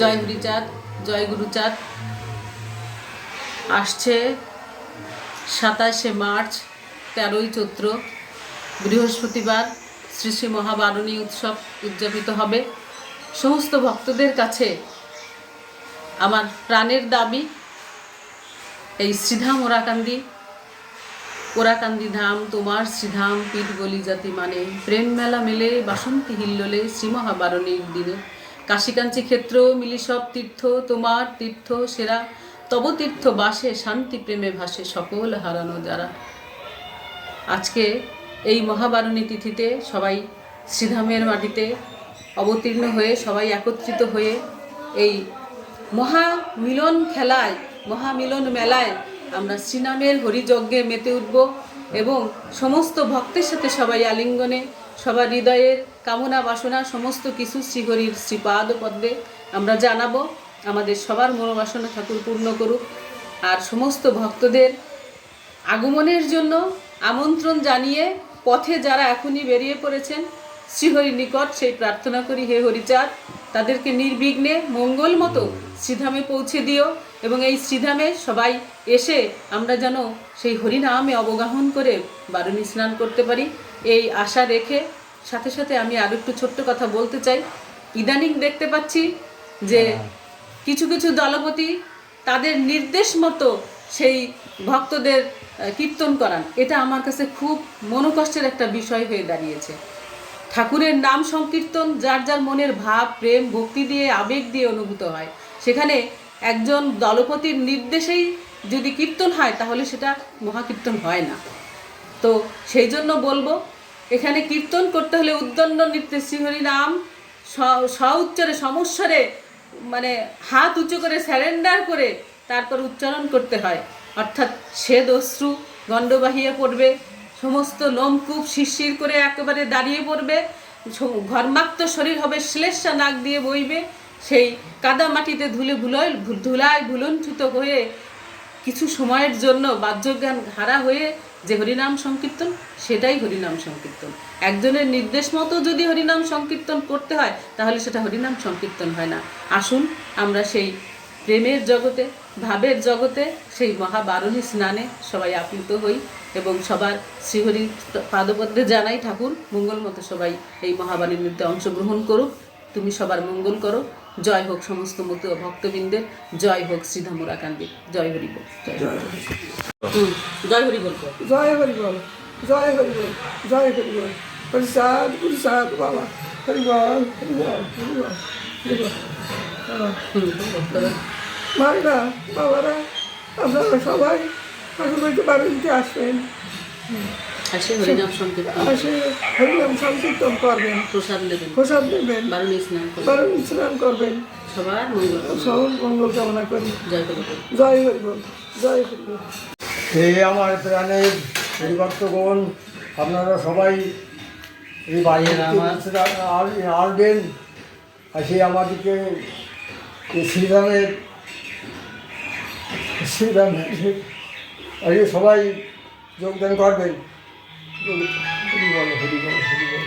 জয় হরিচাঁদ জয় গুরুচাঁদ আসছে সাতাশে মার্চ, তেরোই চৈত্র, বৃহস্পতিবার, শ্রী শ্রী মহাবারণী উৎসব উদযাপিত হবে। সমস্ত ভক্তদের কাছে আমার প্রাণের দাবি, এই শ্রীধাম ওরাকান্দি ওরাকান্দি ধাম, তোমার শ্রীধাম পীঠ গলি জাতি মানে। প্রেম মেলা মেলে, বাসন্তী হিল্লোলে, শ্রী শ্রীমহাবারণীর দিনে কাশীকাঞ্চি ক্ষেত্র মিলি সব তীর্থ, তোমার তীর্থ সেরা, তব তীর্থ বাসে, শান্তি প্রেমে ভাসে সকল হারানো যারা। আজকে এই মহাবারণী তিথিতে সবাই শ্রীধামের মাটিতে অবতীর্ণ হয়ে, সবাই একত্রিত হয়ে এই মহা মিলন খেলায়, মহামিলন মেলায় আমরা শ্রীনামের হরিযজ্ঞে মেতে উঠব এবং সমস্ত ভক্তের সাথে সবাই আলিঙ্গনে সবার হৃদয়ের কামনা বাসনা, সমস্ত কিছু শ্রীহরির শ্রীপাদ পদ্মে। আমরা জানাব, আমাদের সবার মনোবাসনা ঠাকুর পূর্ণ করুক। আর সমস্ত ভক্তদের আগমনের জন্য আমন্ত্রণ জানিয়ে পথে যারা এখনই বেরিয়ে পড়েছেন শ্রীহরির নিকট সেই প্রার্থনা করি হে হরিচাঁদ তাদেরকে নির্বিঘ্নে মঙ্গল মতো শ্রীধামে পৌঁছে দিও এবং এই শ্রীধামে সবাই এসে আমরা যেন সেই হরিনামে অবগাহন করে বারুণী স্নান করতে পারি। এই আশা রেখে সাথে সাথে আমি আরও একটু ছোট্ট কথা বলতে চাই। ইদানিং দেখতে পাচ্ছি যে কিছু কিছু দলপতি তাদের নির্দেশ মতো সেই ভক্তদের কীর্তন করান। এটা আমার কাছে খুব মনোকষ্টের একটা বিষয় হয়ে দাঁড়িয়েছে। ঠাকুরের নাম সংকীর্তন, যার যার মনের ভাব, প্রেম, ভক্তি দিয়ে, আবেগ দিয়ে অনুভূত হয়। সেখানে একজন দলপতির নির্দেশেই যদি কীর্তন হয়, তাহলে সেটা মহাকীর্তন হয় না। তো সেই জন্য বলব, এখানে কীর্তন করতে হলে উদ্দণ্ড নৃত্যে শ্রীহরি নাম, স- উচ্চারে সমস্বরে মানে হাত উঁচু করে স্যারেন্ডার করে তারপর উচ্চারণ করতে হয়। অর্থাৎ শ্বেদ অশ্রু গণ্ড বাহিয়ে পড়বে সমস্ত লোমকূপ শিরশির করে একেবারে দাঁড়িয়ে পড়বে ঘর্মাক্ত শরীর হবে শ্লেষা নাক দিয়ে বইবে, সেই কাদা মাটিতে ধুলে ভুলয় ধুলায় ভুলণ্ঠিত হয়ে কিছু সময়ের জন্য বাহ্যজ্ঞান হারা হয়ে যে হরিনাম সংকীর্তন, সেটাই হরিনাম সংকীর্তন। একজনের নির্দেশ মতো যদি হরিনাম সংকীর্তন করতে হয়, তাহলে সেটা হরিনাম সংকীর্তন হয় না। আসুন, আমরা সেই প্রেমের জগতে ভাবের জগতে সেই মহাবারণী স্নানে সবাই আপ্লুত হই এবং সবার শ্রীহরির পাদপদ্মে জানাই ঠাকুর মঙ্গল মতো সবাই এই মহাবাণীর নৃত্যে অংশগ্রহণ করুক। তুমি সবার মঙ্গল করো। জয় হোক সমস্ত মতো ভক্তবৃন্দের। জয় হোক শ্রীধামুরা কান্দি জয় হরি বল। জয়। হরি বল। হুম, জয় হরি বল জয় হরি বল। জয় হরি বল। জয় হরি বল। প্রসাদ প্রসাদ বাবা। হরি বল হরি বল হরি বল। হরি বল। হ্যাঁ। মায়েরা বাবারা আপনারা সবাই ঠাকুর বাড়িতে আসবেন। আসে হরিনাম সংকীর্তন। আসে হরিনাম সংকীর্তন করবেন। প্রসাদ নেবেন। প্রসাদ নেবেন। বারণী স্নান করবেন। বারণ স্নান করবেন। সবার মঙ্গল করুন। সব মঙ্গল কামনা করি। জয় হরি জয় হরি বল জয় হরি হে আমার প্রাণের পরিবর্তগণ আপনারা সবাই এই বাইরে আসবেন আসে আমাদেরকে এই শ্রীরামের আজকে সবাই যোগদান করবেন। হরি বল হরি বল হরি বল